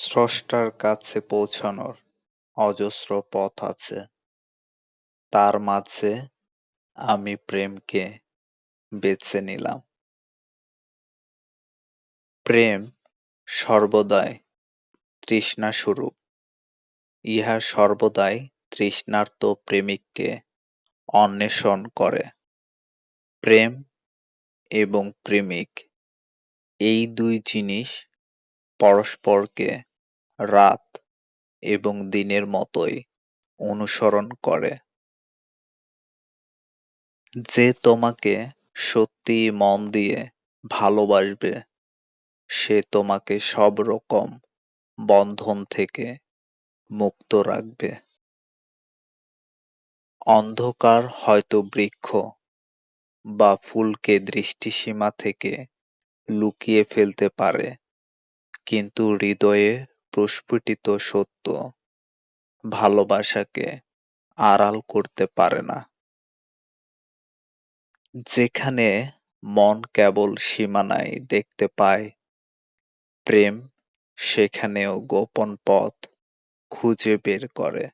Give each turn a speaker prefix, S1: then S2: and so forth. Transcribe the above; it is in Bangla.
S1: স্রষ্টার কাছে পৌঁছানোর অজস্র পথ আছে। তার মাঝে আমি প্রেমকে বেছে নিলাম। প্রেম সর্বদাই তৃষ্ণা স্বরূপ ইহা সর্বদাই তৃষ্ণার্ত প্রেমিককে অন্বেষণ করে। প্রেম এবং প্রেমিক, এই দুই জিনিস পরস্পরকে রাত এবং দিনের মতোই অনুসরণ করে। যে তোমাকে সত্যি মন দিয়ে ভালোবাসবে, সে তোমাকে সব রকম বন্ধন থেকে মুক্ত রাখবে। অন্ধকার হয়তো বৃক্ষ বা ফুলকে দৃষ্টিসীমা থেকে লুকিয়ে ফেলতে পারে, কিন্তু হৃদয়ে প্রস্ফুটিত সত্য। ভালোবাসাকে আড়াল করতে পারে না। যেখানে মন কেবল সীমানায় দেখতে পায়, প্রেম সেখানেও গোপন পথ খুঁজে বের করে।